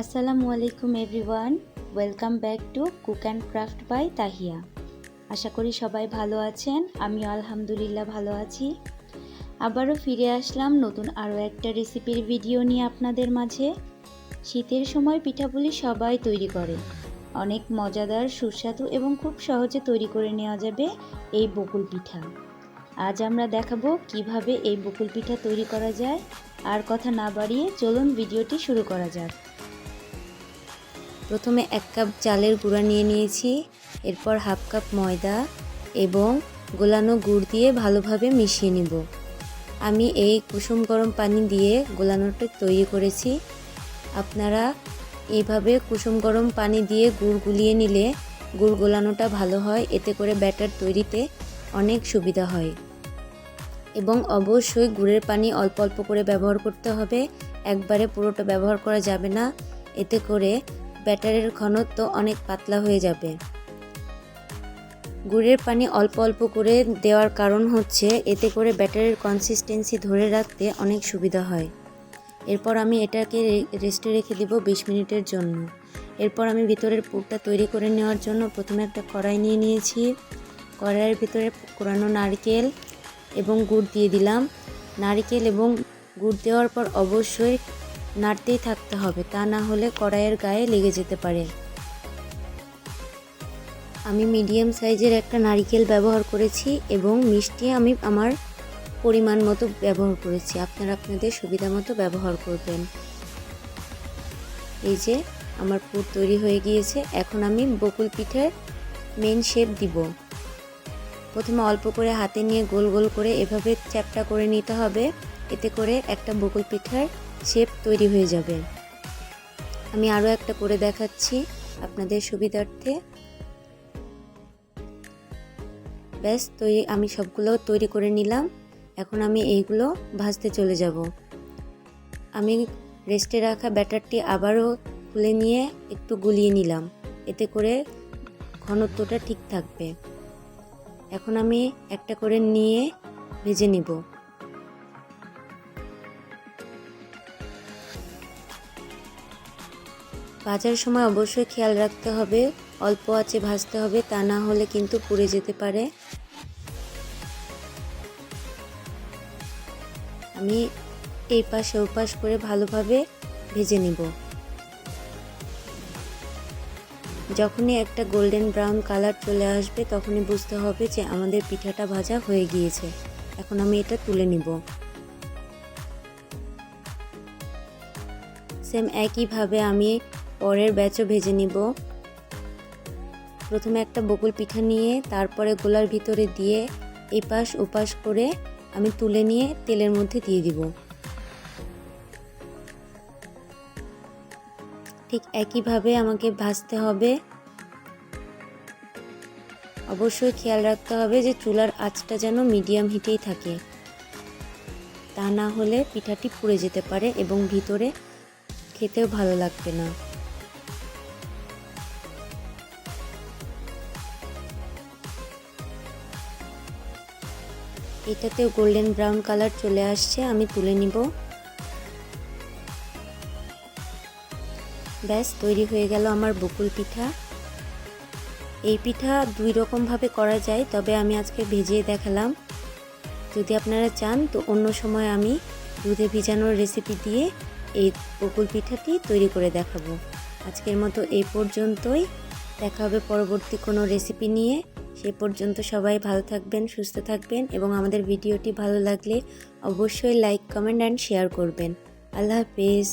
আসসালামু আলাইকুম everyone, welcome back to cook and craft by Tahiya. আশা করি সবাই ভালো আছেন, আমিও আলহামদুলিল্লাহ ভালো আছি। আবারও ফিরে আসলাম নতুন আরও একটা রেসিপির ভিডিও নিয়ে আপনাদের মাঝে। শীতের সময় পিঠাপুলি সবাই তৈরি করে। অনেক মজাদার, সুস্বাদু এবং খুব সহজে তৈরি করে নেওয়া যাবে এই বকুল পিঠা। আজ আমরা দেখাবো কীভাবে এই বকুল পিঠা তৈরি করা যায়। আর কথা না বাড়িয়ে চলুন ভিডিওটি শুরু করা যাক। প্রথমে এক কাপ চালের গুঁড়া নিয়ে নিয়েছি, এরপর হাফ কাপ ময়দা এবং গোলানো গুড় দিয়ে ভালোভাবে মিশিয়ে নিব। আমি এই কুসুম গরম পানি দিয়ে গোলানোটা তৈরি করেছি। আপনারা এইভাবে কুসুম গরম পানি দিয়ে গুড় গুলিয়ে নিলে গুড় গোলানোটা ভালো হয়, এতে করে ব্যাটার তৈরিতে অনেক সুবিধা হয়। এবং অবশ্যই গুড়ের পানি অল্প অল্প করে ব্যবহার করতে হবে, একবারে পুরোটা ব্যবহার করা যাবে না। এতে করে ব্যাটারের ঘনত্ব অনেক পাতলা হয়ে যাবে। গুড়ের পানি অল্প অল্প করে দেওয়ার কারণ হচ্ছে এতে করে ব্যাটারের কনসিস্টেন্সি ধরে রাখতে অনেক সুবিধা হয়। এরপর আমি এটাকে রেস্টে রেখে দিব বিশ মিনিটের জন্য। এরপর আমি ভিতরের পুরটা তৈরি করে নেওয়ার জন্য প্রথমে একটা কড়াই নিয়ে নিয়েছি। কড়াইয়ের ভিতরে কোরানো নারকেল এবং গুড় দিয়ে দিলাম। নারকেল এবং গুড় দেওয়ার পর অবশ্যই নাড়তেই থাকতে হবে, তা না হলে কড়াইয়ের গায়ে লেগে যেতে পারে। আমি মিডিয়াম সাইজের একটা নারিকেল ব্যবহার করেছি এবং মিষ্টি আমি আমার পরিমাণ মতো ব্যবহার করেছি। আপনারা আপনাদের সুবিধা মতো ব্যবহার করবেন। এই যে আমার পুর তৈরি হয়ে গিয়েছে, এখন আমি বকুল পিঠের মেন শেপ দিব। প্রথমে অল্প করে হাতে নিয়ে গোল গোল করে এভাবে চ্যাপটা করে নিতে হবে। এতে করে একটা বকুল পিঠার শেপ তৈরি হয়ে যাবে। আমি আরও একটা করে দেখাচ্ছি আপনাদের সুবিধার্থে। ব্যাস তৈরি আমি সবগুলো তৈরি করে নিলাম। এখন আমি এইগুলো ভাজতে চলে যাব। আমি রেস্টে রাখা ব্যাটারটি আবারও খুলে নিয়ে একটু গুলিয়ে নিলাম। এতে করে ঘনত্বটা ঠিক থাকবে। এখন আমি একটা করে নিয়ে ভেজে নিব। ভাজার সময় অবশ্যই খেয়াল রাখতে হবে, অল্প আঁচে ভাজতে হবে, তা না হলে কিন্তু পুড়ে যেতে পারে। আমি এই পাশে ও পাশ করে ভালোভাবে ভেজে নিব। যখনই একটা গোল্ডেন ব্রাউন কালার চলে আসবে, তখনই বুঝতে হবে যে আমাদের পিঠাটা ভাজা হয়ে গিয়েছে। এখন আমি এটা তুলে নিব। সেম একইভাবে আমি পরের ব্যাচও ভেজে নিব। প্রথমে একটা বকুল পিঠা নিয়ে, তারপরে গোলার ভিতরে দিয়ে এপাশ ওপাশ করে আমি তুলে নিয়ে তেলের মধ্যে দিয়ে দিব। ঠিক একইভাবে আমাকে ভাজতে হবে। অবশ্যই খেয়াল রাখতে হবে যে চুলার আঁচটা যেন মিডিয়াম হিটেই থাকে। তা না হলে পিঠাটি পুড়ে যেতে পারে এবং ভিতরে খেতেও ভালো লাগবে না। এটাতেও গোল্ডেন ব্রাউন কালার চলে আসছে, আমি তুলে নিব। ব্যাস, তৈরি হয়ে গেল আমার বকুল পিঠা। এই পিঠা দুই রকমভাবে করা যায়, তবে আমি আজকে ভেজিয়ে দেখালাম। যদি আপনারা চান, তো অন্য সময় আমি দুধে ভিজানোর রেসিপি দিয়ে এই বকুল পিঠাটি তৈরি করে দেখাবো। আজকের মতো এই পর্যন্তই। দেখা হবে পরবর্তী কোনো রেসিপি নিয়ে। সে পর্যন্ত সবাই ভালো থাকবেন, সুস্থ থাকবেন এবং আমাদের ভিডিওটি ভালো লাগলে অবশ্যই লাইক কমেন্ট অ্যান্ড শেয়ার করবেন। আল্লাহ হাফেজ।